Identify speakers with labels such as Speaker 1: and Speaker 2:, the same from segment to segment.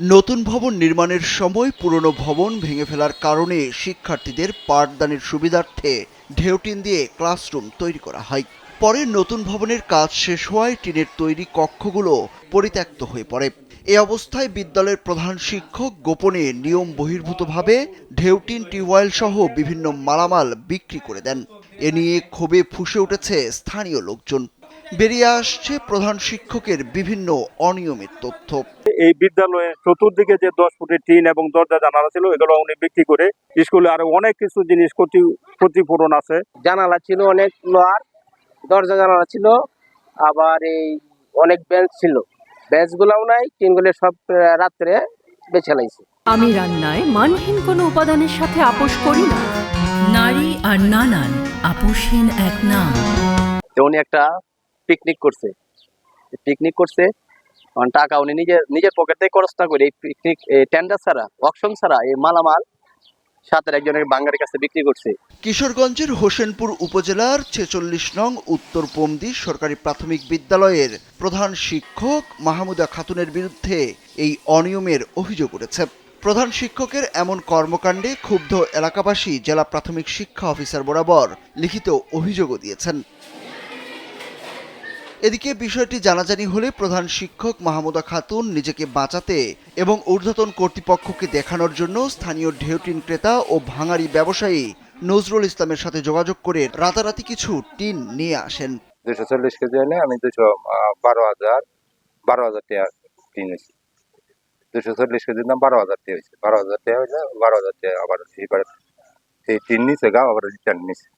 Speaker 1: নতুন ভবন নির্মাণের সময় পুরনো ভবন ভেঙে ফেলার কারণে শিক্ষার্থীদের পাঠদানের সুবিধার্থে ঢেউটিন দিয়ে ক্লাসরুম তৈরি করা হয়। পরে নতুন ভবনের কাজ শেষ হওয়ায় টিনের তৈরি কক্ষগুলো পরিত্যক্ত হয়ে পড়ে। এ অবস্থায় বিদ্যালয়ের প্রধান শিক্ষক গোপনে নিয়ম বহির্ভূতভাবে ঢেউটিন টিউবওয়েল সহ বিভিন্ন মালামাল বিক্রি করে দেন। এ নিয়ে ক্ষোভে ফুসে উঠেছে স্থানীয় লোকজন। বেরিয়ে আসছে প্রধান শিক্ষকের বিভিন্ন অনিয়মের তথ্য।
Speaker 2: এই বিদ্যালয়ে চতুর্দিকে যে দশ ফুটের টিন এবং দরজা জানালা ছিল এগুলো উনি বিক্রি করে স্কুলে আরও অনেক কিছু জিনিস ক্ষতি ক্ষতিপূরণ আছে।
Speaker 3: জানালা ছিল অনেক লোহার দরজা জানালা ছিল আবার এই অনেক বেঞ্চ ছিল। বেঞ্চগুলাও নাই টিনগুলো সব রাত্রে বেছে লাইছে।
Speaker 4: আমি রান্নায় মানহীন কোনো উপাদানের সাথে আপোষ করি না।
Speaker 5: নারী আর নানান আপোষহীন এক নাম।
Speaker 3: উনি একটা পিকনিক করছে। পিকনিক করছে কারণ টাকা উনি নিজের নিজের পকেট থেকে খরচটা করে এই পিকনিক টেন্ডার ছাড়া অকশন ছাড়া এই মালামাল সাথের একজনের বাঙ্গারের কাছে বিক্রি করছে।
Speaker 1: কিশোরগঞ্জের হোসেনপুর উপজেলার ছেচল্লিশ নং উত্তর পমদি সরকারি প্রাথমিক বিদ্যালয়ের প্রধান শিক্ষক মাহমুদা খাতুনের বিরুদ্ধে এই অনিয়মের অভিযোগ উঠেছে। প্রধান শিক্ষকের এমন কর্মকাণ্ডে ক্ষুব্ধ এলাকাবাসী জেলা প্রাথমিক শিক্ষা অফিসার বরাবর লিখিত অভিযোগও দিয়েছেন। এদিকে বিষয়টি জানাজানি হলে প্রধান শিক্ষক মাহমুদা খাতুন নিজেকে বাঁচাতে এবং ঊর্ধ্বতন কর্তৃপক্ষকে দেখানোর জন্য স্থানীয় ঢেউটিন ক্রেতা ও ভাঙারি ব্যবসায়ী নজরুল ইসলামের সাথে যোগাযোগ করে রাতারাতি কিছু টিন নিয়ে আসেন।
Speaker 6: দুশো চল্লিশ কেজি হলে আমি দুশো বারো হাজার বারো হাজার টাকা কিনেছি দুশো চল্লিশ কেজির দাম বারো হাজার টাকা হয়েছে বারো হাজার টাকা হইলে বারো হাজার টাকা আবার এবার সেই টিন নিচে গা, আবার রিটার্ন নিছে।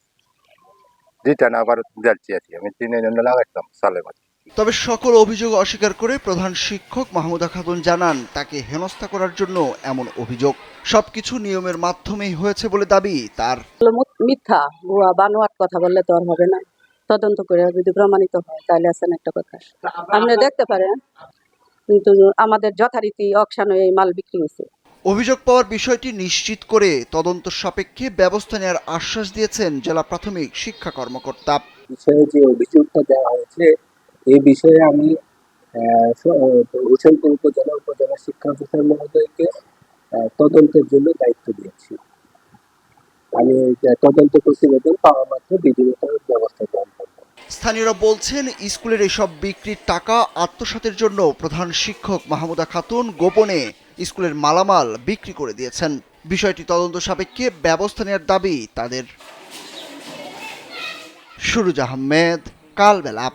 Speaker 6: রিটার্ন আবার যাচ্ছি কি। আমি জন্য লাগাইতাম সালে
Speaker 1: তবে সকল অভিযোগ অস্বীকার করে প্রধান শিক্ষক মাহমুদা খাতুন জানান তাকে হেনস্থা করার জন্য এমন অভিযোগ। সবকিছু নিয়মের মাধ্যমেই হয়েছে বলে দাবি তার
Speaker 7: মিথ্যা। ভুয়া বানোয়াট কথা বললে তো আর হবে না। তদন্ত করে যদি প্রমাণিত হয় তাহলে আছেন একটা কথা আপনি দেখতে পারেন কিন্তু আমাদের যথারীতি অকশানে এই মাল বিক্রি হয়েছে।
Speaker 1: অভিযোগ পাওয়ার বিষয়টি নিশ্চিত করে তদন্ত সাপেক্ষে ব্যবস্থা নেওয়ার আশ্বাস দিয়েছেন জেলা প্রাথমিক শিক্ষা কর্মকর্তা।
Speaker 8: বিষয়ে যে অভিযোগটা দেওয়া হয়েছে এই বিষয়ে আমি হোসেনপুর উপজেলা উপজেলা শিক্ষা অফিসার মহোদয়কে তদন্তের জন্য দায়িত্ব দিয়েছি। আমি তদন্ত প্রতিবেদন পাওয়া মাত্র বিধিগত ব্যবস্থা গ্রহণ করব।
Speaker 1: স্থানীয়রা বলছেন স্কুলের এসব বিক্রির টাকা আত্মসাতের জন্য প্রধান শিক্ষক মাহমুদা খাতুন গোপনে স্কুলের মালামাল বিক্রি করে দিয়েছেন। বিষয়টি তদন্ত সাপেক্ষে ব্যবস্থা নেওয়ার দাবি তাদের। সুরুজ আহমেদ, কালবেলা।